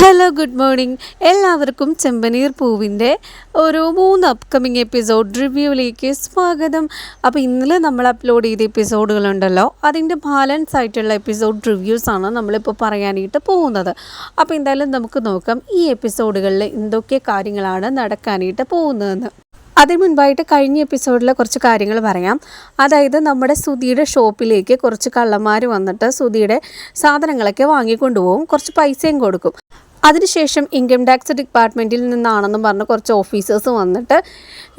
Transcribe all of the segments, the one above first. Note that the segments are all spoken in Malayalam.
ഹലോ ഗുഡ് മോർണിംഗ് എല്ലാവർക്കും ചെമ്പനീർ പൂവിന്റെ ഒരു മൂന്ന് അപ്കമിങ് എപ്പിസോഡ് റിവ്യൂവിലേക്ക് സ്വാഗതം. അപ്പോൾ ഇന്നലെ നമ്മൾ അപ്ലോഡ് ചെയ്ത എപ്പിസോഡുകളുണ്ടല്ലോ അതിന്റെ ബാലൻസ് ആയിട്ടുള്ള എപ്പിസോഡ് റിവ്യൂസാണ് നമ്മളിപ്പോൾ പറയാനായിട്ട് പോകുന്നത്. അപ്പോൾ എന്തായാലും നമുക്ക് നോക്കാം ഈ എപ്പിസോഡുകളിൽ എന്തൊക്കെ കാര്യങ്ങളാണ് നടക്കാനായിട്ട് പോകുന്നതെന്ന്. അതിന് മുൻപായിട്ട് കഴിഞ്ഞ എപ്പിസോഡിലെ കുറച്ച് കാര്യങ്ങൾ പറയാം. അതായത് നമ്മുടെ സുധിയുടെ ഷോപ്പിലേക്ക് കുറച്ച് കള്ളന്മാർ വന്നിട്ട് സുധിയുടെ സാധനങ്ങളൊക്കെ വാങ്ങിക്കൊണ്ടുപോകും. കുറച്ച് പൈസയും കൊടുക്കും. അതിനുശേഷം ഇൻകം ടാക്സ് ഡിപ്പാർട്ട്മെന്റിൽ നിന്നാണെന്നും പറഞ്ഞ് കുറച്ച് ഓഫീസേഴ്സ് വന്നിട്ട്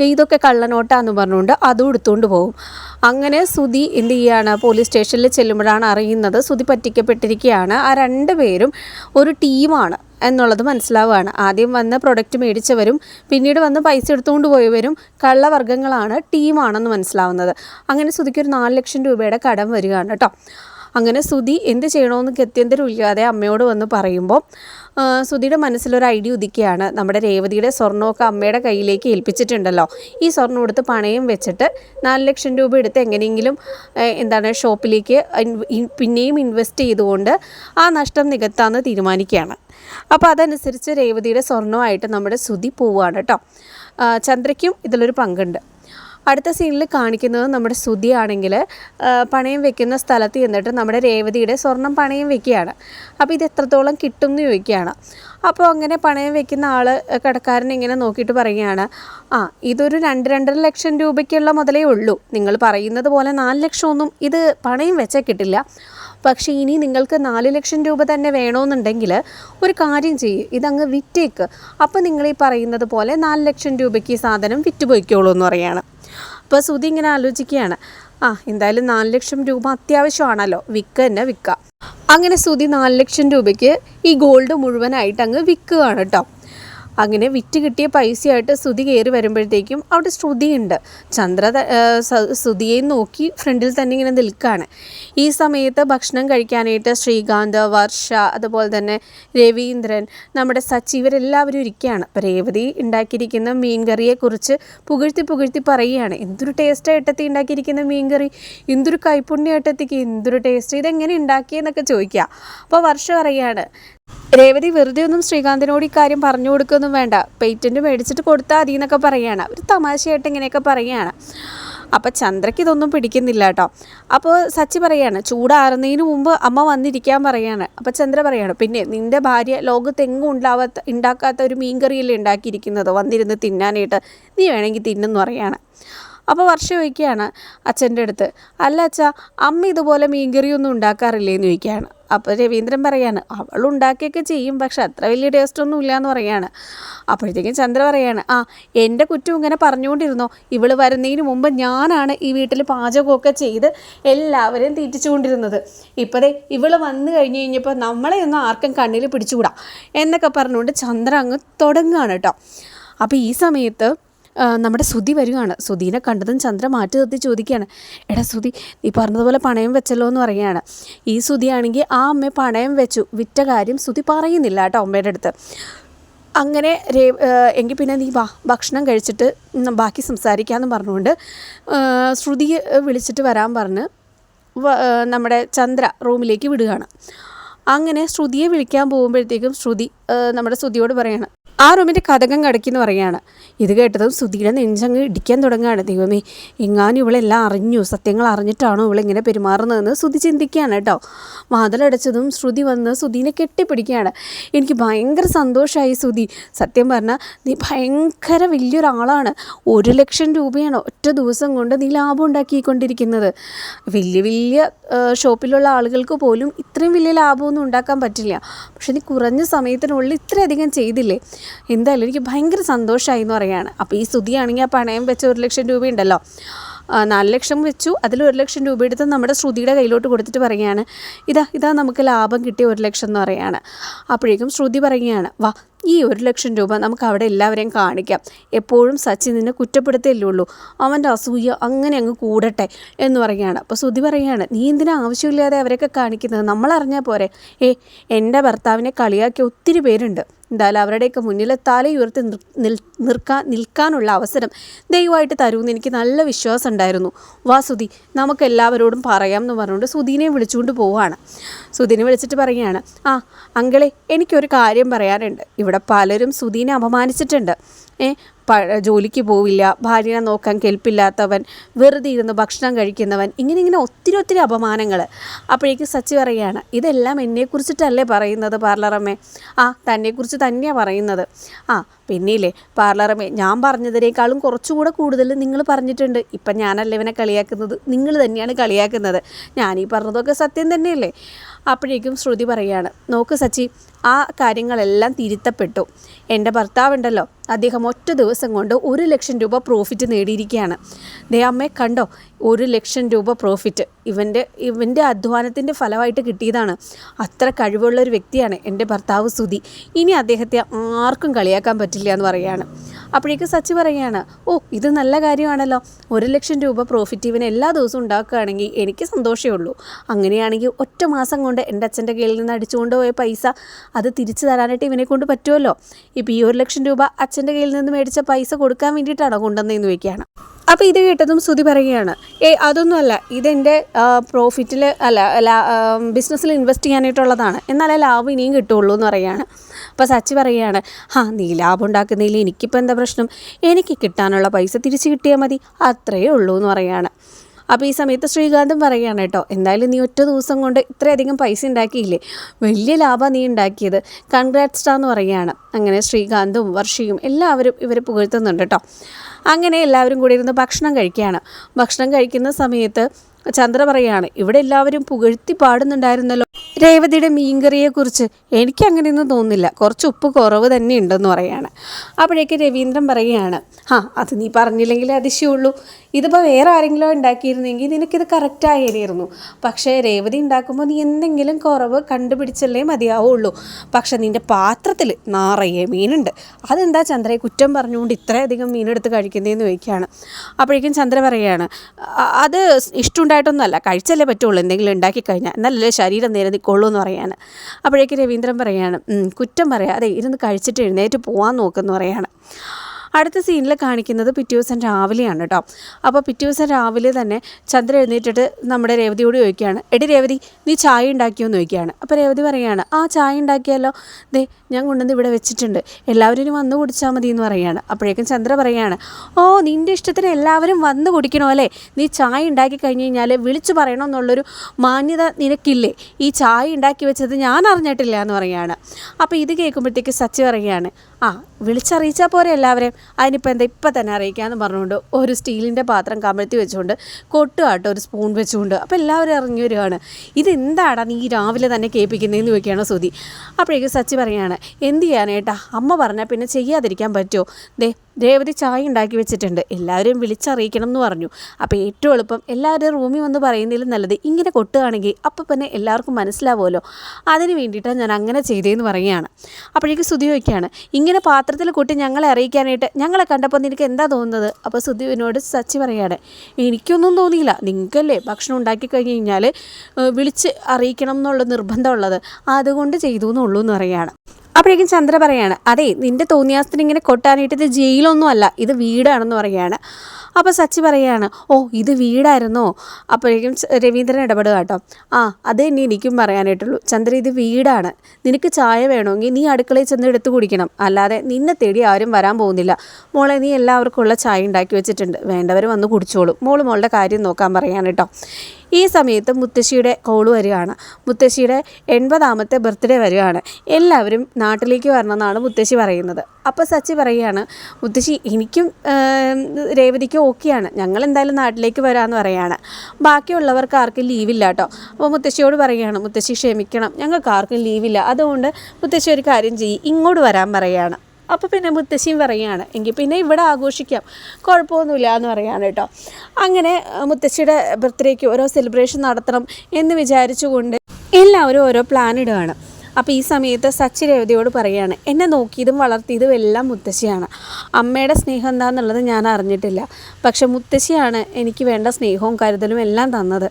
ഇതൊക്കെ കള്ളനോട്ടാന്ന് പറഞ്ഞുകൊണ്ട് അതും എടുത്തുകൊണ്ട് പോകും. അങ്ങനെ സുധി എന്ത് ചെയ്യാണ്? പോലീസ് സ്റ്റേഷനിൽ ചെല്ലുമ്പോഴാണ് അറിയുന്നത് സുധി പറ്റിക്കപ്പെട്ടിരിക്കുകയാണ്. ആ രണ്ട് പേരും ഒരു ടീമാണ് എന്നുള്ളത് മനസ്സിലാവുകയാണ്. ആദ്യം വന്ന് പ്രൊഡക്റ്റ് മേടിച്ചവരും പിന്നീട് വന്ന് പൈസ എടുത്തുകൊണ്ട് പോയവരും കള്ളവർഗങ്ങളാണ് ടീമാണെന്ന് മനസ്സിലാവുന്നത്. അങ്ങനെ സുധിക്ക് ഒരു നാല് ലക്ഷം രൂപയുടെ കടം വരികയാണ് കേട്ടോ. അങ്ങനെ സുധി എന്ത് ചെയ്യണമെന്ന് ഗത്യന്തരം ഇല്ലാതെ അമ്മയോട് വന്ന് പറയുമ്പോൾ സുധിയുടെ മനസ്സിലൊരു ഐഡിയ ഉദിക്കുകയാണ്. നമ്മുടെ രേവതിയുടെ സ്വർണമൊക്കെ അമ്മയുടെ കയ്യിലേക്ക് ഏൽപ്പിച്ചിട്ടുണ്ടല്ലോ. ഈ സ്വർണം എടുത്ത് പണയം വെച്ചിട്ട് നാല് ലക്ഷം രൂപ എടുത്ത് എങ്ങനെയെങ്കിലും എന്താണ് ഷോപ്പിലേക്ക് പിന്നെയും ഇൻവെസ്റ്റ് ചെയ്തുകൊണ്ട് ആ നഷ്ടം നികത്താമെന്ന് തീരുമാനിക്കുകയാണ്. അപ്പോൾ അതനുസരിച്ച് രേവതിയുടെ സ്വർണമായിട്ട് നമ്മുടെ സുധി പോവുകയാണ് കേട്ടോ. ചന്ദ്രയ്ക്കും ഇതിലൊരു പങ്കുണ്ട്. അടുത്ത സീനിൽ കാണിക്കുന്നത് നമ്മുടെ സുധി ആണെങ്കിൽ പണയം വെക്കുന്ന സ്ഥലത്ത് ചെന്നിട്ട് നമ്മുടെ രേവതിയുടെ സ്വർണം പണയം വെക്കുകയാണ്. അപ്പോൾ ഇത് എത്രത്തോളം കിട്ടും എന്ന് ചോദിക്കുകയാണ്. അപ്പോൾ അങ്ങനെ പണയം വെക്കുന്ന ആൾ കടക്കാരൻ ഇങ്ങനെ നോക്കിയിട്ട് പറയുകയാണ് ആ ഇതൊരു രണ്ട് രണ്ടര ലക്ഷം രൂപയ്ക്കുള്ള മുതലേ ഉള്ളൂ. നിങ്ങൾ പറയുന്നത് പോലെ നാല് ലക്ഷമൊന്നും ഇത് പണയം വെച്ചാൽ കിട്ടില്ല. പക്ഷേ ഇനി നിങ്ങൾക്ക് നാല് ലക്ഷം രൂപ തന്നെ വേണമെന്നുണ്ടെങ്കിൽ ഒരു കാര്യം ചെയ്യ് ഇതങ്ങ് വിറ്റേക്ക്. അപ്പോൾ നിങ്ങൾ ഈ പറയുന്നത് പോലെ നാല് ലക്ഷം രൂപയ്ക്ക് ഈ സാധനം വിറ്റുപോയിക്കോളൂ എന്ന് പറയാണ് അപ്പോൾ സുധി ഇങ്ങനെ ആലോചിക്കുകയാണ്. ആ എന്തായാലും നാല് ലക്ഷം രൂപ അത്യാവശ്യമാണല്ലോ വിൽക്ക തന്നെ വിൽക്കാം. അങ്ങനെ സുധി നാല് ലക്ഷം രൂപയ്ക്ക് ഈ ഗോൾഡ് മുഴുവനായിട്ട് അങ്ങ് വിൽക്കുകയാണ് കേട്ടോ. അങ്ങനെ വിറ്റ് കിട്ടിയ പൈസയായിട്ട് ശ്രുതി കയറി വരുമ്പോഴത്തേക്കും അവിടെ ശ്രുതിയുണ്ട്. ചന്ദ്ര ശ്രുതിയെ നോക്കി ഫ്രണ്ടിൽ തന്നെ ഇങ്ങനെ നിൽക്കുകയാണ് ഈ സമയത്ത് ഭക്ഷണം കഴിക്കാനായിട്ട് ശ്രീകാന്ത് വർഷ അതുപോലെ തന്നെ രവീന്ദ്രൻ നമ്മുടെ സച്ചി ഇവരെല്ലാവരും ഇരിക്കുകയാണ്. അപ്പോൾ രേവതി ഉണ്ടാക്കിയിരിക്കുന്ന മീൻകറിയെക്കുറിച്ച് പുകഴ്ത്തി പുകഴ്ത്തി പറയുകയാണ്. എന്തൊരു ടേസ്റ്റ് ഏട്ടത്തി ഉണ്ടാക്കിയിരിക്കുന്ന മീൻകറി? എന്തൊരു കൈപ്പുണ്യ ഏട്ടത്തിക്ക് എന്തൊരു ടേസ്റ്റ് ഇതെങ്ങനെ ഉണ്ടാക്കിയെന്നൊക്കെ ചോദിക്കുക. അപ്പോൾ വർഷ പറയുകയാണ് രേവതി വെറുതെ ഒന്നും ശ്രീകാന്തിനോട് കാര്യം പറഞ്ഞു കൊടുക്കൊന്നും വേണ്ട. പേറ്റന്റ് മേടിച്ചിട്ട് കൊടുത്താൽ മതി എന്നൊക്കെ പറയുകയാണ് ഒരു തമാശയായിട്ട് ഇങ്ങനെയൊക്കെ പറയുകയാണ് അപ്പോൾ ചന്ദ്രയ്ക്ക് ഇതൊന്നും പിടിക്കുന്നില്ല കേട്ടോ. അപ്പോൾ സച്ചി പറയാണ് ചൂടാറുന്നതിന് മുമ്പ് അമ്മ വന്നിരിക്കാൻ പറയാണ്. അപ്പോൾ ചന്ദ്ര പറയാണ് പിന്നെ നിന്റെ ഭാര്യ ലോകത്ത് എങ്ങും ഉണ്ടാവാത്ത ഉണ്ടാക്കാത്ത ഒരു മീൻകറിയല്ലേ ഉണ്ടാക്കിയിരിക്കുന്നത്? വന്നിരുന്ന് തിന്നാനായിട്ട് നീ വേണമെങ്കിൽ തിന്നെന്ന് പറയാണ്. അപ്പോൾ വർഷ ചോദിക്കുകയാണ് അച്ഛന്റെ അടുത്ത് അല്ല അച്ഛാ അമ്മ ഇതുപോലെ മീൻകറിയൊന്നും ഉണ്ടാക്കാറില്ലേ എന്ന് ചോദിക്കുകയാണ്. അപ്പോൾ രവീന്ദ്രൻ പറയാണ് അവൾ ഉണ്ടാക്കിയൊക്കെ ചെയ്യും പക്ഷെ അത്ര വലിയ ടേസ്റ്റ് ഒന്നും ഇല്ല എന്ന് പറയാണ്. അപ്പോഴത്തേക്കും ചന്ദ്ര പറയാണ് ആ എന്റെ കുറ്റം ഇങ്ങനെ പറഞ്ഞുകൊണ്ടിരുന്നോ? ഇവൾ വരുന്നതിന് മുമ്പ് ഞാനാണ് ഈ വീട്ടിൽ പാചകമൊക്കെ ചെയ്ത് എല്ലാവരെയും തീറ്റിച്ചുകൊണ്ടിരുന്നത്. ഇപ്പോഴേ ഇവൾ വന്നു കഴിഞ്ഞ് കഴിഞ്ഞപ്പോൾ നമ്മളെ ഒന്നും ആർക്കും കണ്ണിൽ പിടിച്ചുകൂടാ? എന്നൊക്കെ പറഞ്ഞുകൊണ്ട് ചന്ദ്ര അങ്ങ് തുടങ്ങുകയാണ് കേട്ടോ. അപ്പോൾ ഈ സമയത്ത് നമ്മുടെ ശ്രുതി വരികയാണ് ശ്രുതിനെ കണ്ടതും ചന്ദ്ര മാറ്റി നിർത്തി ചോദിക്കുകയാണ്. എടാ ശ്രുതി നീ പറഞ്ഞതുപോലെ പണയം വെച്ചല്ലോ എന്ന് പറയുകയാണ്. ഈ ശ്രുതിയാണെങ്കിൽ ആ അമ്മ പണയം വെച്ചു. വിറ്റ കാര്യം ശ്രുതി പറയുന്നില്ല കേട്ടോ അമ്മയുടെ അടുത്ത്. അങ്ങനെ രേ എങ്കിൽ പിന്നെ നീ വാ ഭക്ഷണം കഴിച്ചിട്ട് ബാക്കി സംസാരിക്കാമെന്ന് പറഞ്ഞുകൊണ്ട് ശ്രുതി വിളിച്ചിട്ട് വരാൻ പറഞ്ഞ് നമ്മുടെ ചന്ദ്ര റൂമിലേക്ക് വിടുകയാണ്. അങ്ങനെ ശ്രുതിയെ വിളിക്കാൻ പോകുമ്പോഴത്തേക്കും ശ്രുതി നമ്മുടെ ശ്രുതിയോട് പറയാണ് ആ റൂമിന്റെ കഥകം കടക്കിന്ന് പറയാണ് ഇത് കേട്ടതും സുധീടെ നെഞ്ചങ്ങ് ഇടിക്കാൻ തുടങ്ങുകയാണ്. ദൈവമേ എങ്ങാനും ഇവളെല്ലാം അറിഞ്ഞു സത്യങ്ങൾ അറിഞ്ഞിട്ടാണോ ഇവളിങ്ങനെ പെരുമാറുന്നതെന്ന് സുധി ചിന്തിക്കുകയാണ് കേട്ടോ. വാതിലടച്ചതും ശ്രുതി വന്ന് സുധീനെ കെട്ടിപ്പിടിക്കുകയാണ്. എനിക്ക് ഭയങ്കര സന്തോഷമായി സുധി സത്യം പറഞ്ഞാൽ നീ ഭയങ്കര വലിയൊരാളാണ്. ഒരു ലക്ഷം രൂപയാണ് ഒറ്റ ദിവസം കൊണ്ട് നീ ലാഭം ഉണ്ടാക്കിക്കൊണ്ടിരിക്കുന്നത്. വലിയ വലിയ ഷോപ്പിലുള്ള ആളുകൾക്ക് പോലും ഇത്രയും വലിയ ലാഭമൊന്നും ഉണ്ടാക്കാൻ പറ്റില്ല. പക്ഷെ നീ കുറഞ്ഞ സമയത്തിനുള്ളിൽ ഇത്രയധികം ചെയ്തില്ലേ? എന്തായാലും എനിക്ക് ഭയങ്കര സന്തോഷമായി എന്ന് പറയുകയാണ്. അപ്പോൾ ഈ സ്തുതിയാണെങ്കിൽ ആ പണയം വെച്ച ഒരു ലക്ഷം രൂപയുണ്ടല്ലോ. നാല് ലക്ഷം വെച്ചു. അതിൽ ഒരു ലക്ഷം രൂപ എടുത്ത് നമ്മുടെ ശ്രുതിയുടെ കയ്യിലോട്ട് കൊടുത്തിട്ട് പറയുകയാണ് ഇതാ ഇതാ നമുക്ക് ലാഭം കിട്ടിയ ഒരു ലക്ഷം എന്ന് പറയുകയാണ്. അപ്പോഴേക്കും ശ്രുതി പറയുകയാണ് വാ ഈ ഒരു ലക്ഷം രൂപ നമുക്ക് അവിടെ എല്ലാവരെയും കാണിക്കാം. എപ്പോഴും സച്ചിൻ നിന്നെ കുറ്റപ്പെടുത്തല്ലേ ഉള്ളൂ. അവന്റെ അസൂയ അങ്ങനെ അങ്ങ് കൂടട്ടെ എന്ന് പറയുകയാണ്. അപ്പോൾ ശ്രുതി പറയുകയാണ് നീ എന്തിനാ ആവശ്യമില്ലാതെ അവരൊക്കെ കാണിക്കുന്നത്? നമ്മൾ അറിഞ്ഞാൽ പോരെ. ഏ എന്റെ ഭർത്താവിനെ കളിയാക്കിയ ഒത്തിരി പേരുണ്ട്. എന്തായാലും അവരുടെയൊക്കെ മുന്നിൽ തലയുയർത്തി നിർ നിൽ നിൽക്കാൻ നിൽക്കാനുള്ള അവസരം ദയവായിട്ട് തരുമെന്ന് എനിക്ക് നല്ല വിശ്വാസം ഉണ്ടായിരുന്നു. വാ സുധി നമുക്ക് എല്ലാവരോടും പറയാം എന്ന് പറഞ്ഞുകൊണ്ട് സുധീനെ വിളിച്ചുകൊണ്ട് പോവുകയാണ്. സുധീനെ വിളിച്ചിട്ട് പറയുകയാണ് ആ അങ്കളെ എനിക്കൊരു കാര്യം പറയാനുണ്ട്. ഇവിടെ പലരും സുധീനെ അപമാനിച്ചിട്ടുണ്ട്. ഏ ജോലിക്ക് പോവില്ല ഭാര്യനെ നോക്കാൻ കെൽപ്പില്ലാത്തവൻ വെറുതെ ഇരുന്ന് ഭക്ഷണം കഴിക്കുന്നവൻ ഇങ്ങനെ ഇങ്ങനെ ഒത്തിരി ഒത്തിരി അപമാനങ്ങൾ അപ്പോഴേക്ക് സച്ചി പറയുകയാണ് ഇതെല്ലാം എന്നെക്കുറിച്ചിട്ടല്ലേ പറയുന്നത് പാർലറമ്മേ? ആ തന്നെക്കുറിച്ച് തന്നെയാണ് പറയുന്നത്. ആ പിന്നെയില്ലേ പാർലറമ്മേ ഞാൻ പറഞ്ഞതിനേക്കാളും കുറച്ചുകൂടെ കൂടുതൽ നിങ്ങൾ പറഞ്ഞിട്ടുണ്ട്. ഇപ്പം ഞാനല്ല ഇവനെ കളിയാക്കുന്നത്? നിങ്ങൾ തന്നെയാണ് കളിയാക്കുന്നത്. ഞാൻ ഈ പറഞ്ഞതൊക്കെ സത്യം തന്നെയല്ലേ? അപ്പോഴേക്കും ശ്രുതി പറയുകയാണ് നോക്ക് സച്ചി ആ കാര്യങ്ങളെല്ലാം തിരുത്തപ്പെട്ടു. എന്റെ ഭർത്താവുണ്ടല്ലോ. അദ്ദേഹം ഒറ്റ ദിവസം കൊണ്ട് ഒരു ലക്ഷം രൂപ പ്രോഫിറ്റ് നേടിയിരിക്കുകയാണ്. ദേ അമ്മയെ കണ്ടോ? ഒരു ലക്ഷം രൂപ പ്രോഫിറ്റ് ഇവന്റെ ഇവന്റെ അധ്വാനത്തിന്റെ ഫലമായിട്ട് കിട്ടിയതാണ്. അത്ര കഴിവുള്ള ഒരു വ്യക്തിയാണ് എന്റെ ഭർത്താവ് സുധി ഇനി അദ്ദേഹത്തെ ആർക്കും കളിയാക്കാൻ പറ്റില്ല എന്ന് പറയുകയാണ് അപ്പോഴേക്ക് സച്ചി പറയുകയാണ് ഓ ഇത് നല്ല കാര്യമാണല്ലോ. ഒരു ലക്ഷം രൂപ പ്രോഫിറ്റ് ഇവന് എല്ലാ ദിവസവും ഉണ്ടാക്കുകയാണെങ്കിൽ എനിക്ക് സന്തോഷമേ ഉള്ളൂ. അങ്ങനെയാണെങ്കിൽ ഒറ്റ മാസം കൊണ്ട് എന്റെ അച്ഛന്റെ കയ്യിൽ നിന്ന് അടിച്ചുകൊണ്ട് പോയ പൈസ അത് തിരിച്ചു തരാനായിട്ട് ഇവനെ കൊണ്ട് പറ്റുമല്ലോ? ഇപ്പോൾ ഈ ഒരു ലക്ഷം രൂപ അച്ഛന്റെ കയ്യിൽ നിന്ന് മേടിച്ച പൈസ കൊടുക്കാൻ വേണ്ടിയിട്ടാണോ കൊണ്ടുവന്നതെന്ന് ചോദിക്കുകയാണ്. അപ്പോൾ ഇത് കേട്ടതും സ്തുതി പറയുകയാണ് ഏ അതൊന്നുമല്ല ഇതെന്റെ പ്രോഫിറ്റിൽ അല്ല ബിസിനസ്സിൽ ഇൻവെസ്റ്റ് ചെയ്യാനായിട്ടുള്ളതാണ്. എന്നാലേ ലാഭം ഇനിയും കിട്ടുള്ളൂ എന്ന് പറയുകയാണ്. അപ്പോൾ സച്ചി പറയുകയാണ് ആ നീ ലാഭം ഉണ്ടാക്കുന്നതിൽ എനിക്കിപ്പോൾ എന്താ പ്രശ്നം? എനിക്ക് കിട്ടാനുള്ള പൈസ തിരിച്ച് കിട്ടിയാൽ മതി. അത്രയേ ഉള്ളൂ എന്ന് പറയുകയാണ്. അപ്പോൾ ഈ സമയത്ത് ശ്രീകാന്തും പറയുകയാണ് കേട്ടോ എന്തായാലും നീ ഒറ്റ ദിവസം കൊണ്ട് ഇത്രയധികം പൈസ ഉണ്ടാക്കിയില്ലേ? വലിയ ലാഭം നീ ഉണ്ടാക്കിയത്. കൺഗ്രാറ്റ്സ് എന്ന് പറയുകയാണ്. അങ്ങനെ ശ്രീകാന്തും വർഷിയും എല്ലാവരും ഇവരെ പുകഴ്ത്തുന്നുണ്ട് കേട്ടോ. അങ്ങനെ എല്ലാവരും കൂടി ഇരുന്ന് ഭക്ഷണം കഴിക്കുകയാണ്. ഭക്ഷണം കഴിക്കുന്ന സമയത്ത് ചന്ദ്ര പറയാണ് ഇവിടെ എല്ലാവരും പുകഴ്ത്തി പാടുന്നുണ്ടായിരുന്നല്ലോ. രേവതിയുടെ മീൻകറിയെക്കുറിച്ച് എനിക്ക് അങ്ങനെയൊന്നും തോന്നുന്നില്ല. കുറച്ച് ഉപ്പ് കുറവ് തന്നെ ഉണ്ടെന്ന് പറയാണ്. അപ്പോഴേക്ക് രവീന്ദ്രൻ പറയുകയാണ് ആ അത് നീ പറഞ്ഞില്ലെങ്കിൽ അതിശയമുള്ളൂ. ഇതിപ്പോൾ വേറെ ആരെങ്കിലും ഉണ്ടാക്കിയിരുന്നെങ്കിൽ നിനക്കിത് കറക്റ്റായിരുന്നു പക്ഷേ രേവതി ഉണ്ടാക്കുമ്പോൾ നീ എന്തെങ്കിലും കുറവ് കണ്ടുപിടിച്ചല്ലേ മതിയാവുള്ളൂ. പക്ഷെ നിന്റെ പാത്രത്തിൽ നാറയെ മീനുണ്ട്. അതെന്താ ചന്ദ്രയെ കുറ്റം പറഞ്ഞുകൊണ്ട് ഇത്രയധികം മീനെടുത്ത് കഴിക്കുന്നതെന്ന് ചോദിക്കുകയാണ്. അപ്പോഴേക്കും ചന്ദ്ര പറയുകയാണ് "അ- അത് ഇഷ്ടമുണ്ടായിട്ടൊന്നുമല്ല. കഴിച്ചല്ലേ പറ്റുള്ളൂ. എന്തെങ്കിലും ഉണ്ടാക്കി കഴിഞ്ഞാൽ എന്നല്ലേ ശരീരം നേരെ നിൽക്കുള്ളൂ എന്ന് പറയാണ്. അപ്പോഴേക്ക് രവീന്ദ്രൻ പറയാണ് കുറ്റം കുറ്റം പറയാതെ ഇരുന്ന് കഴിച്ചിട്ട് എഴുന്നേറ്റ് പോകാൻ നോക്കുമെന്ന് പറയാണ്. അടുത്ത സീനിൽ കാണിക്കുന്നത് പിറ്റേ ദിവസം രാവിലെയാണ് കേട്ടോ അപ്പോൾ പിറ്റേ ദിവസം രാവിലെ തന്നെ ചന്ദ്ര എഴുന്നേറ്റിട്ട് നമ്മുടെ രേവതിയോട് ചോദിക്കുകയാണ് എടി രേവതി നീ ചായ ഉണ്ടാക്കിയോ? എന്ന് ചോദിക്കുകയാണ്. അപ്പോൾ രേവതി പറയുകയാണ് ആ ചായ ഉണ്ടാക്കിയാലോ ദേ ഞാൻ കൊണ്ടുവന്ന് ഇവിടെ വെച്ചിട്ടുണ്ട്. എല്ലാവരും വന്ന് കുടിച്ചാൽ മതി എന്ന് പറയുകയാണ്. അപ്പോഴേക്കും ചന്ദ്ര പറയുകയാണ് ഓ നിന്റെ ഇഷ്ടത്തിന് എല്ലാവരും വന്ന് കുടിക്കണോ അല്ലേ? നീ ചായ ഉണ്ടാക്കി കഴിഞ്ഞ് കഴിഞ്ഞാൽ വിളിച്ചു പറയണമെന്നുള്ളൊരു മാന്യത നിനക്കില്ലേ? ഈ ചായ ഉണ്ടാക്കി വെച്ചത് ഞാൻ അറിഞ്ഞിട്ടില്ല എന്ന് പറയുകയാണ്. അപ്പോൾ ഇത് കേൾക്കുമ്പോഴത്തേക്ക് സച്ചി പറയുകയാണ് ആ വിളിച്ചറിയിച്ചാൽ പോരെ എല്ലാവരെയും. അതിനിപ്പോൾ എന്താ ഇപ്പം തന്നെ അറിയിക്കാമെന്ന് പറഞ്ഞുകൊണ്ട് ഒരു സ്റ്റീലിന്റെ പാത്രം കമഴ്ത്തി വെച്ചുകൊണ്ട് കൊട്ടുകാട്ടോ ഒരു സ്പൂൺ വെച്ചുകൊണ്ട്. അപ്പോൾ എല്ലാവരും ഇറങ്ങി വരികയാണ്. ഇതെന്താടാ നീ രാവിലെ തന്നെ കേൾപ്പിക്കുന്നതെന്ന് ചോദിക്കുകയാണ് സുതി അപ്പോഴേക്കും സച്ചി പറയുകയാണ് എന്ത് ചെയ്യാനേട്ടാ അമ്മ പറഞ്ഞാൽ പിന്നെ ചെയ്യാതിരിക്കാൻ പറ്റുമോ? ദേ രേവതി ചായ ഉണ്ടാക്കി വെച്ചിട്ടുണ്ട്. എല്ലാവരെയും വിളിച്ചറിയിക്കണം എന്ന് പറഞ്ഞു. അപ്പോൾ ഏറ്റവും എളുപ്പം എല്ലാവരും റൂമിൽ വന്ന് പറയുന്നതിലും നല്ലത് ഇങ്ങനെ കൊട്ടുകയാണെങ്കിൽ അപ്പം പിന്നെ എല്ലാവർക്കും മനസ്സിലാവുമല്ലോ. അതിന് വേണ്ടിയിട്ടാണ് ഞാൻ അങ്ങനെ ചെയ്തതെന്ന് പറയുകയാണ്. അപ്പോഴേക്ക് സുധി വയ്ക്കുകയാണ് ഇങ്ങനെ പാത്രത്തിൽ കൊട്ടി ഞങ്ങളെ അറിയിക്കാനായിട്ട് ഞങ്ങളെ കണ്ടപ്പോൾ നിനക്ക് എന്താ തോന്നുന്നത്? അപ്പോൾ സുധീവിനോട് സച്ചി പറയുകയാണ് എനിക്കൊന്നും തോന്നിയില്ല. നിങ്ങൾക്കല്ലേ ഭക്ഷണം ഉണ്ടാക്കി കഴിഞ്ഞ് കഴിഞ്ഞാൽ വിളിച്ച് അറിയിക്കണം എന്നുള്ള നിർബന്ധമുള്ളത് അതുകൊണ്ട് ചെയ്തു എന്നുള്ളൂ എന്ന് പറയുകയാണ്. അപ്പോഴേക്കും ചന്ദ്ര പറയാണ് അതെ നിന്റെ തോന്നിയാസത്തിന് ഇങ്ങനെ കൊട്ടാനായിട്ട് ഇത് ജയിലൊന്നും അല്ല ഇത് വീടാണെന്ന് പറയുകയാണ് അപ്പോൾ സച്ചി പറയാണ് ഓ ഇത് വീടായിരുന്നോ? അപ്പോഴേക്കും രവീന്ദ്രൻ ഇടപെടുക കേട്ടോ ആ അത് തന്നെ എനിക്കും പറയാനായിട്ടുള്ളൂ ചന്ദ്ര ഇത് വീടാണ് നിനക്ക് ചായ വേണമെങ്കിൽ നീ അടുക്കളയിൽ ചെന്ന് എടുത്ത് കുടിക്കണം അല്ലാതെ നിന്നെ തേടി ആരും വരാൻ പോകുന്നില്ല മോളെ നീ എല്ലാവർക്കും ഉള്ള ചായ ഉണ്ടാക്കി വെച്ചിട്ടുണ്ട് വേണ്ടവർ വന്ന് കുടിച്ചോളൂ മോൾ മോളുടെ കാര്യം നോക്കാൻ പറയാൻ കേട്ടോ. ഈ സമയത്ത് മുത്തശ്ശിയുടെ കോൾ വരികയാണ്. മുത്തശ്ശിയുടെ എൺപതാമത്തെ ബർത്ത്ഡേ വരികയാണ്. എല്ലാവരും നാട്ടിലേക്ക് വരണമെന്നാണ് മുത്തശ്ശി പറയുന്നത്. അപ്പോൾ സച്ചി പറയുകയാണ് മുത്തശ്ശി എനിക്കും രേവതിക്ക് ഓക്കെയാണ് ഞങ്ങൾ എന്തായാലും നാട്ടിലേക്ക് വരാമെന്ന് പറയുകയാണ് ബാക്കിയുള്ളവർക്ക് ആർക്കും ലീവില്ല കേട്ടോ അപ്പോൾ മുത്തശ്ശിയോട് പറയുകയാണ് മുത്തശ്ശി ക്ഷമിക്കണം. ഞങ്ങൾക്ക് ആർക്കും ലീവില്ല അതുകൊണ്ട് മുത്തശ്ശി ഒരു കാര്യം ചെയ്യും. ഇങ്ങോട്ട് വരാൻ പറയുകയാണ് അപ്പോൾ പിന്നെ മുത്തശ്ശിയും പറയുകയാണ് എങ്കിൽ പിന്നെ ഇവിടെ ആഘോഷിക്കാം. കുഴപ്പമൊന്നുമില്ല എന്ന് പറയാണ് കേട്ടോ. അങ്ങനെ മുത്തശ്ശിയുടെ ബർത്ത്ഡേക്ക് ഓരോ സെലിബ്രേഷൻ നടത്തണം എന്ന് വിചാരിച്ചുകൊണ്ട് എല്ലാവരും ഓരോ പ്ലാൻ ഇടുകയാണ്. അപ്പോൾ ഈ സമയത്ത് സച്ചി രേവതിയോട് പറയുകയാണ് എന്നെ നോക്കിയതും വളർത്തിയതും എല്ലാം മുത്തശ്ശിയാണ്. അമ്മയുടെ സ്നേഹം എന്താണെന്നുള്ളത് ഞാൻ അറിഞ്ഞിട്ടില്ല. പക്ഷെ മുത്തശ്ശിയാണ് എനിക്ക് വേണ്ട സ്നേഹവും കരുതലും എല്ലാം തന്നത്.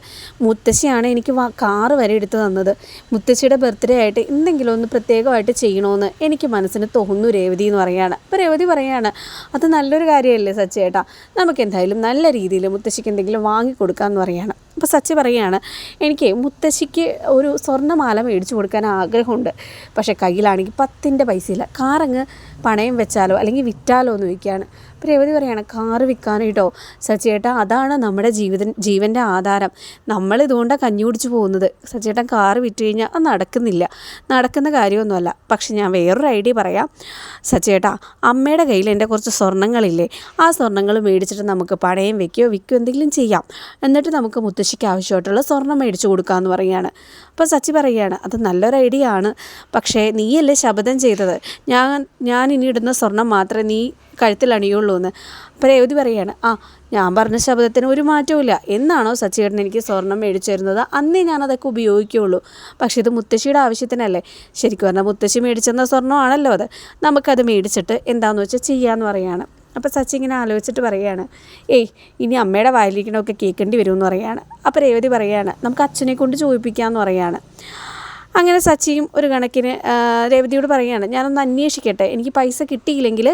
മുത്തശ്ശിയാണ് എനിക്ക് കാറ് വരെ എടുത്ത് തന്നത്. മുത്തശ്ശിയുടെ ബർത്ത്ഡേ ആയിട്ട് എന്തെങ്കിലും ഒന്ന് പ്രത്യേകമായിട്ട് ചെയ്യണമെന്ന് എനിക്ക് മനസ്സിന് തോന്നുന്നു രേവതി എന്ന് പറയുകയാണ് അപ്പോൾ രേവതി പറയുകയാണ് അത് നല്ലൊരു കാര്യമല്ലേ സച്ചേട്ടാ. നമുക്ക് എന്തായാലും നല്ല രീതിയിൽ മുത്തശ്ശിക്ക് എന്തെങ്കിലും വാങ്ങിക്കൊടുക്കാമെന്ന് പറയാണ്. അപ്പോൾ സച്ചി പറയുകയാണ് എനിക്ക് മുത്തശ്ശിക്ക് ഒരു സ്വർണമാല മേടിച്ചു കൊടുക്കാൻ ആഗ്രഹമുണ്ട്. പക്ഷേ കയ്യിലാണെങ്കിൽ പത്തിന്റെ പൈസയില്ല. കാറങ്ങ് പണയം വെച്ചാലോ അല്ലെങ്കിൽ വിറ്റാലോ എന്ന് ചോദിക്കുകയാണ്. അപ്പോൾ രേവതി പറയാണ് കാറ് വിൽക്കാനായിട്ടോ സച്ചേട്ടാ അതാണ് നമ്മുടെ ജീവിത ജീവന്റെ ആധാരം. നമ്മൾ ഇതുകൊണ്ടാണ് കഞ്ഞി കുടിച്ച് പോകുന്നത്. സച്ചേട്ടൻ കാറ് വിറ്റ് കഴിഞ്ഞാൽ അത് നടക്കുന്നില്ല. നടക്കുന്ന കാര്യമൊന്നുമല്ല. പക്ഷെ ഞാൻ വേറൊരു ഐഡിയ പറയാം. സച്ചേട്ടാ അമ്മയുടെ കയ്യിൽ എന്റെ കുറച്ച് സ്വർണങ്ങളില്ലേ ആ സ്വർണങ്ങൾ മേടിച്ചിട്ട് നമുക്ക് പണയം വെക്കുകയോ വിൽക്കുകയോ എന്തെങ്കിലും ചെയ്യാം. എന്നിട്ട് നമുക്ക് മുത്തശ്ശിക്ക് ആവശ്യമായിട്ടുള്ള സ്വർണം മേടിച്ച് കൊടുക്കാമെന്ന് പറയുകയാണ്. അപ്പോൾ സച്ചി പറയുകയാണ് അത് നല്ലൊരു ഐഡിയ ആണ്. പക്ഷേ നീയല്ലേ ശബ്ദം ചെയ്തത്? ഞാൻ ഞാൻ ഇനി ഇടുന്ന സ്വർണം മാത്രമേ നീ കഴുത്തിൽ അണിയുള്ളൂ എന്ന്. അപ്പോൾ രേവതി പറയുകയാണ് ആ ഞാൻ പറഞ്ഞ ശബ്ദത്തിന് ഒരു മാറ്റവും എന്നാണോ സച്ചിയേട്ടൻ എനിക്ക് സ്വർണം മേടിച്ചു തരുന്നത്? അന്നേ ഞാനതൊക്കെ ഉപയോഗിക്കുകയുള്ളൂ പക്ഷേ ഇത് മുത്തശ്ശിയുടെ ആവശ്യത്തിനല്ലേ? ശരിക്കും പറഞ്ഞാൽ മുത്തശ്ശി മേടിച്ചെന്ന സ്വർണമാണല്ലോ അത്. നമുക്കത് മേടിച്ചിട്ട് എന്താണെന്ന് വെച്ചാൽ ചെയ്യാമെന്ന് പറയുകയാണ് അപ്പോൾ സച്ചി ഇങ്ങനെ ആലോചിച്ചിട്ട് പറയുകയാണ് ഏയ് ഇനി അമ്മയുടെ വായിലിരിക്കണമൊക്കെ കേൾക്കേണ്ടി വരുമെന്ന് പറയുകയാണ് അപ്പോൾ രേവതി പറയുകയാണ് നമുക്ക് അച്ഛനെ കൊണ്ട് ചോദിപ്പിക്കാമെന്ന് പറയുകയാണ് അങ്ങനെ സച്ചിയും ഒരു കണക്കിന് രേവതിയോട് പറയുകയാണ് ഞാനൊന്ന് അന്വേഷിക്കട്ടെ എനിക്ക് പൈസ കിട്ടിയില്ലെങ്കിൽ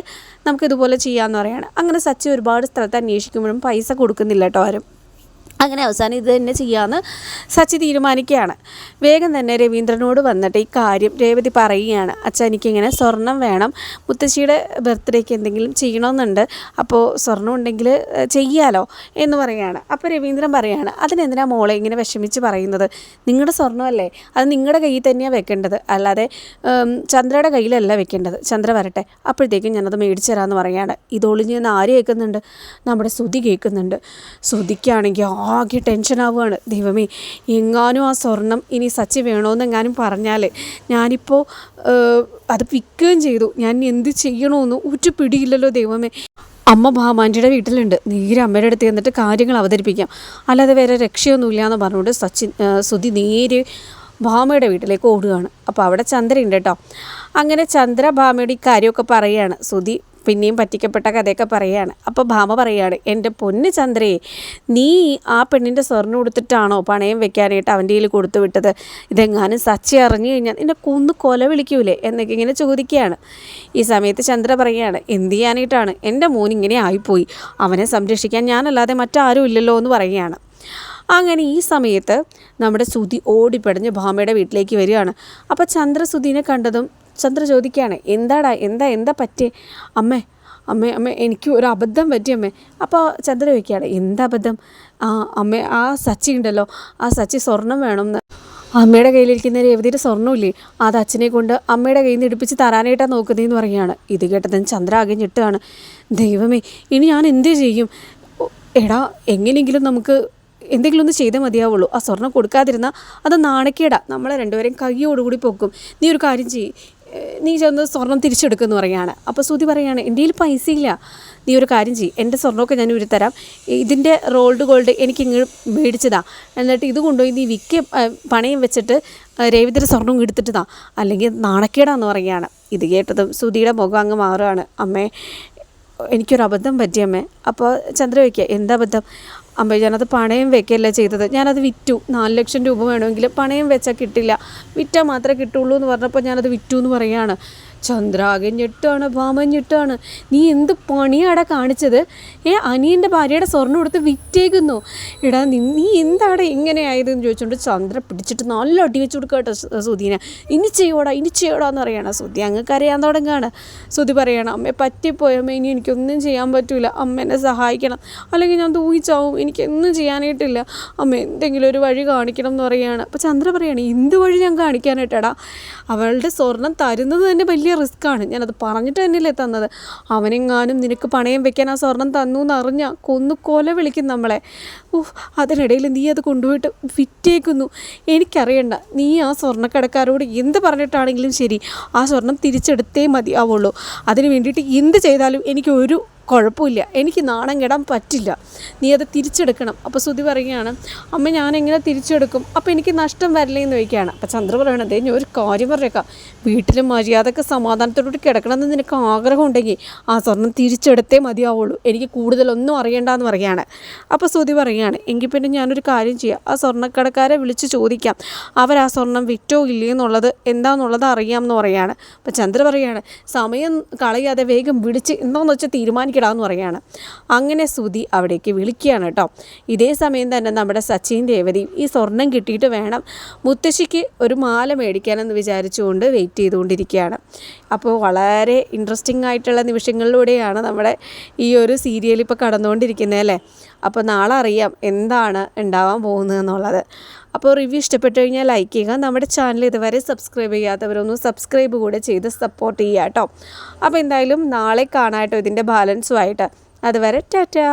നമുക്കിതുപോലെ ചെയ്യാമെന്ന് പറയുകയാണ് അങ്ങനെ സച്ചി ഒരുപാട് സ്ഥലത്ത് അന്വേഷിക്കുമ്പോഴും പൈസ കൊടുക്കുന്നില്ല കേട്ടോ ആരും. അങ്ങനെ അവസാനം ഇത് തന്നെ ചെയ്യാമെന്ന് സച്ചി തീരുമാനിക്കുകയാണ്. വേഗം തന്നെ രവീന്ദ്രനോട് വന്നിട്ട് ഈ കാര്യം രേവതി പറയുകയാണ്. അച്ഛൻ എനിക്കിങ്ങനെ സ്വർണം വേണം. മുത്തശ്ശിയുടെ ബർത്ത്ഡേക്ക് എന്തെങ്കിലും ചെയ്യണമെന്നുണ്ട് അപ്പോൾ സ്വർണം ഉണ്ടെങ്കിൽ ചെയ്യാലോ എന്ന് പറയുകയാണ്. അപ്പോൾ രവീന്ദ്രൻ പറയുകയാണ് അതിനെന്തിനാ മോളെ ഇങ്ങനെ വിഷമിച്ച് പറയുന്നത്? നിങ്ങളുടെ സ്വർണമല്ലേ അത് നിങ്ങളുടെ കയ്യിൽ തന്നെയാണ് വെക്കേണ്ടത്. അല്ലാതെ ചന്ദ്രയുടെ കയ്യിലല്ല വെക്കേണ്ടത്. ചന്ദ്ര വരട്ടെ. അപ്പോഴത്തേക്കും ഞാനത് മേടിച്ചു തരാമെന്ന് പറയുകയാണ് ഇതൊളിഞ്ഞ് ആര് കേൾക്കുന്നുണ്ട്? നമ്മുടെ ശ്രുതി കേൾക്കുന്നുണ്ട്. ശ്രുതിക്കാണെങ്കിൽ ആകെ ടെൻഷനാവുകയാണ് ദൈവമേ എങ്ങാനും ആ സ്വർണം ഇനി സച്ചി വേണമെന്നെങ്ങാനും പറഞ്ഞാൽ ഞാനിപ്പോൾ അത് വിൽക്കുകയും ചെയ്തു. ഞാൻ എന്ത് ചെയ്യണമെന്ന് ഒരു പിടിയില്ലല്ലോ ദൈവമേ. അമ്മ ഭാമാന്റെ വീട്ടിലുണ്ട്. നേരെ അമ്മയുടെ അടുത്ത് ചെന്നിട്ട് കാര്യങ്ങൾ അവതരിപ്പിക്കാം. അല്ലാതെ വേറെ രക്ഷയൊന്നുമില്ല എന്ന് പറഞ്ഞുകൊണ്ട് സച്ചിൻ സുധി നേരെ ഭാമയുടെ വീട്ടിലേക്ക് ഓടുകയാണ്. അപ്പോൾ അവിടെ ചന്ദ്രയുണ്ട് കേട്ടോ. അങ്ങനെ ചന്ദ്ര ഭാമയുടെ ഈ കാര്യമൊക്കെ പറയുകയാണ്. സുധി പിന്നെയും പറ്റിക്കപ്പെട്ട കഥയൊക്കെ പറയുകയാണ്. അപ്പോൾ ഭാമ പറയുകയാണ് എന്റെ പൊന്ന് ചന്ദ്രയെ നീ ആ പെണ്ണിന്റെ സ്വർണം കൊടുത്തിട്ടാണോ പണയം വെക്കാനായിട്ട് അവന്റെ കയ്യിൽ കൊടുത്തു വിട്ടത്? ഇതെങ്ങാനും സച്ചി അറിഞ്ഞു കഴിഞ്ഞാൽ നിന്നെ കൊന്ന് കൊല വിളിക്കൂലേ? എന്നൊക്കെ ഇങ്ങനെ ചോദിക്കുകയാണ്. ഈ സമയത്ത് ചന്ദ്ര പറയുകയാണ് എന്ത് ചെയ്യാനായിട്ടാണ്? എന്റെ മോൻ ഇങ്ങനെ ആയിപ്പോയി. അവനെ സംരക്ഷിക്കാൻ ഞാനല്ലാതെ മറ്റാരും ഇല്ലല്ലോ എന്ന് പറയുകയാണ്. അങ്ങനെ ഈ സമയത്ത് നമ്മുടെ സുതി ഓടിപ്പടഞ്ഞ് ഭാമയുടെ വീട്ടിലേക്ക് വരികയാണ്. അപ്പോൾ ചന്ദ്രസുതിനെ കണ്ടതും ചന്ദ്ര ചോദിക്കുകയാണ് എന്താടാ എന്താ എന്താ പറ്റി അമ്മേ അമ്മേ അമ്മേ എനിക്ക് ഒരു അബദ്ധം പറ്റി അമ്മേ. അപ്പോൾ ചന്ദ്ര ചോദിക്കുകയാണ് എന്താ അബദ്ധം? ആ അമ്മേ ആ സച്ചി ഉണ്ടല്ലോ ആ സച്ചി സ്വർണം വേണമെന്ന് അമ്മയുടെ കയ്യിലിരിക്കുന്ന രേവതിയുടെ സ്വർണമില്ലേ അത് അച്ഛനെ കൊണ്ട് അമ്മയുടെ കയ്യിൽ നിന്ന് എടുപ്പിച്ച് തരാനായിട്ടാണ് നോക്കുന്നതെന്ന് പറയുകയാണ്. ഇത് കേട്ടതും ചന്ദ്ര ആകെ ഞെട്ടുകയാണ്. ദൈവമേ ഇനി ഞാൻ എന്ത് ചെയ്യും? എടാ എങ്ങനെയെങ്കിലും നമുക്ക് എന്തെങ്കിലും ഒന്ന് ചെയ്തേ മതിയാവുള്ളൂ. ആ സ്വർണം കൊടുക്കാതിരുന്നാൽ അത് നാണക്കേടാ. നമ്മളെ രണ്ടുപേരെയും കയ്യോടുകൂടി പൊക്കും. നീ ഒരു കാര്യം ചെയ്യ്. നീ ചെന്ന് സ്വർണം തിരിച്ചെടുക്കുമെന്ന് പറയുകയാണ്. അപ്പോൾ ശ്രുതി പറയുകയാണ് എന്റെ കയ്യിൽ പൈസ ഇല്ല. നീ ഒരു കാര്യം ചെയ്യും. എന്റെ സ്വർണമൊക്കെ ഞാൻ ഒരു തരാം ഇതിന്റെ റോൾഡ് ഗോൾഡ് എനിക്ക് ഇങ്ങ് മേടിച്ചതാ. എന്നിട്ട് ഇത് കൊണ്ടുപോയി നീ വിൽക്ക പണയം വെച്ചിട്ട് രേവിതിന്റെ സ്വർണം എടുത്തിട്ട് താ. അല്ലെങ്കിൽ നാണക്കേടാന്ന് പറയുകയാണ്. ഇത് കേട്ടതും ശ്രുതിയുടെ മുഖം അങ്ങ് മാറുകയാണ് അമ്മേ എനിക്കൊരു അബദ്ധം പറ്റിയമ്മേ. അപ്പോൾ ചന്ദ്ര വയ്ക്കുക എന്താ അബദ്ധം? അമ്മ ഞാനത് പണയം വെക്കല്ല ചെയ്തത്? ഞാനത് വിറ്റു. നാല് ലക്ഷം രൂപ വേണമെങ്കിൽ പണയം വെച്ചാൽ കിട്ടില്ല. വിറ്റാൽ മാത്രമേ കിട്ടുള്ളൂ എന്ന് പറഞ്ഞപ്പോൾ ഞാനത് വിറ്റു എന്ന് പറയാണ് ചന്ദ്രാകെ ഞെട്ടാണ് ഭാമൻ ഞെട്ടാണ് നീ എന്ത് പണിയാടാ കാണിച്ചത്? ഏ അനിയന്റെ ഭാര്യയുടെ സ്വർണം കൊടുത്ത് വിറ്റേക്കുന്നു. എടാ നീ എന്താടാ ഇങ്ങനെ ആയതെന്ന് ചോദിച്ചുകൊണ്ട് ചന്ദ്ര പിടിച്ചിട്ട് നല്ല അടി വെച്ച് കൊടുക്കുക കേട്ടോ സുധീനെ. ഇനി ചെയ്യോടാ ഇനി ചെയ്യോടാ എന്ന് പറയണ. സുധി അങ്ങക്ക് അറിയാൻ തുടങ്ങുകയാണ് സുധി പറയണം അമ്മ പറ്റിപ്പോയി. അമ്മ ഇനി എനിക്കൊന്നും ചെയ്യാൻ പറ്റൂല. അമ്മ എന്നെ സഹായിക്കണം. അല്ലെങ്കിൽ ഞാൻ തൂങ്ങിച്ചാവും എനിക്കൊന്നും ചെയ്യാനായിട്ടില്ല. അമ്മ എന്തെങ്കിലും ഒരു വഴി കാണിക്കണം എന്ന് പറയുകയാണ് അപ്പോൾ ചന്ദ്ര പറയാണ് എന്ത് വഴി ഞാൻ കാണിക്കാനായിട്ടാടാ? അവളുടെ സ്വർണം തരുന്നത് തന്നെ വലിയ റിസ്ക്കാണ്. ഞാനത് പറഞ്ഞിട്ട് തന്നെയല്ലേ തന്നത്. അവനെങ്ങാനും നിനക്ക് പണയം വെക്കാൻ ആ സ്വർണം തന്നു എന്ന് അറിഞ്ഞാൽ കൊന്നു കൊല വിളിക്കും നമ്മളെ. ഊഹ് അതിനിടയിൽ നീ അത് കൊണ്ടുപോയിട്ട് വിറ്റേക്കുന്നു. എനിക്കറിയണ്ട നീ ആ സ്വർണക്കടക്കാരോട് എന്ത് പറഞ്ഞിട്ടാണെങ്കിലും ശരി ആ സ്വർണം തിരിച്ചെടുത്തേ മതിയാവുള്ളൂ. അതിന് വേണ്ടിയിട്ട് എന്ത് ചെയ്താലും എനിക്ക് ഒരു കുഴപ്പമില്ല. എനിക്ക് നാണം കെടാൻ പറ്റില്ല. നീ അത് തിരിച്ചെടുക്കണം. അപ്പോൾ ശ്രുതി പറയുകയാണ് അമ്മ ഞാൻ എങ്ങനെ തിരിച്ചെടുക്കും? അപ്പോൾ എനിക്ക് നഷ്ടം വരില്ലേ എന്ന് ചോദിക്കുകയാണ്. അപ്പോൾ ചന്ദ്ര പറയണം അതേ ഞാൻ ഒരു കാര്യം പറഞ്ഞേക്കാം. വീട്ടിൽ മര്യാദയ്ക്ക് സമാധാനത്തോടുകൂടി കിടക്കണമെന്ന് നിനക്ക് ആഗ്രഹം ഉണ്ടെങ്കിൽ ആ സ്വർണം തിരിച്ചെടുത്തേ മതിയാവുള്ളൂ. എനിക്ക് കൂടുതലൊന്നും അറിയണ്ടെന്ന് പറയുകയാണ്. അപ്പോൾ ശ്രുതി പറയുകയാണ് എങ്കിൽ പിന്നെ ഞാനൊരു കാര്യം ചെയ്യാം. ആ സ്വർണക്കടക്കാരെ വിളിച്ച് ചോദിക്കാം. അവർ ആ സ്വർണം വിറ്റോ ഇല്ലേ എന്നുള്ളത് എന്താണെന്നുള്ളത് അറിയാമെന്ന് പറയുകയാണ്. അപ്പോൾ ചന്ദ്ര പറയുകയാണ് സമയം കളയാതെ വേഗം വിളിച്ച് എന്താണെന്ന് വെച്ചാൽ തീരുമാനിക്കടാന്ന് പറയുകയാണ്. അങ്ങനെ ശ്രുതി അവിടേക്ക് വിളിക്കുകയാണ് കേട്ടോ. ഇതേ സമയം തന്നെ നമ്മുടെ സച്ചിൻ ദേവതി ഈ സ്വർണം കിട്ടിയിട്ട് വേണം മുത്തശ്ശിക്ക് ഒരു മാല മേടിക്കാനെന്ന് വിചാരിച്ചുകൊണ്ട് വെയിറ്റ് ചെയ്തുകൊണ്ടിരിക്കുകയാണ്. അപ്പോൾ വളരെ ഇൻട്രസ്റ്റിംഗ് ആയിട്ടുള്ള നിമിഷങ്ങളിലൂടെയാണ് നമ്മുടെ ഈ ഒരു സീരിയൽ ഇപ്പോൾ കടന്നുകൊണ്ടിരിക്കുന്നത് അല്ലേ? അപ്പോൾ നാളെ അറിയാം എന്താണ് ഉണ്ടാവാൻ പോകുന്നത് എന്നുള്ളത്. അപ്പോൾ റിവ്യൂ ഇഷ്ടപ്പെട്ടു കഴിഞ്ഞാൽ ലൈക്ക് ചെയ്യുക. നമ്മുടെ ചാനൽ ഇതുവരെ സബ്സ്ക്രൈബ് ചെയ്യാത്തവരൊന്ന് സബ്സ്ക്രൈബ് കൂടെ ചെയ്ത് സപ്പോർട്ട് ചെയ്യുക കേട്ടോ. അപ്പോൾ എന്തായാലും നാളെ കാണാം കേട്ടോ ഇതിന്റെ ബാലൻസുമായിട്ട് അതുവരെ ടാറ്റാ.